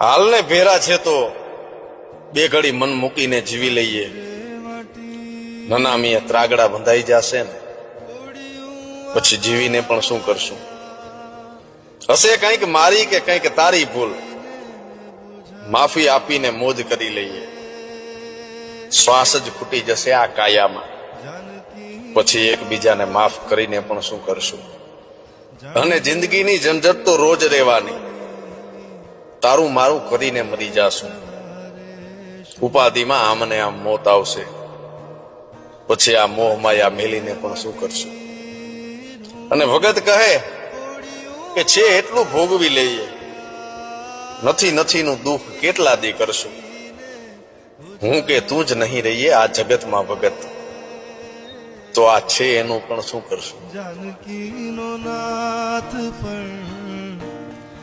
હાલને ભેરા છે તો બે ઘડી મન મૂકીને જીવી લઈએ. નનામીએ ત્રાગડા બંધાઈ જશે ને. પછી જીવીને પણ શું કરશું? હશે કંઈક મારી કે કંઈક તારી ભૂલ? માફી આપીને મોજ કરી લઈએ. શ્વાસ જ ખૂટી જશે આ કાયામાં. પછી એકબીજાને માફ કરીને પણ શું કરશું? અને જિંદગીની ઝંઝટ તો રોજ રહેવાની. તારું મારું કરીને મરી જાશું. ઉપાધિમાં આમને આમ મોત આવશે. પછી આ મોહ માયા મેલીને પણ શું કરશું? અને ભગત કહે કે છે એટલું ભોગવી લઈએ, નથી નથીનું દુઃખ કેટલા દી કરશું? હું કે તું જ નહીં રહીએ આ જગતમાં ભગત. તો આ છે એનું પણ શું કરશું? જાનકી નો નાથ પણ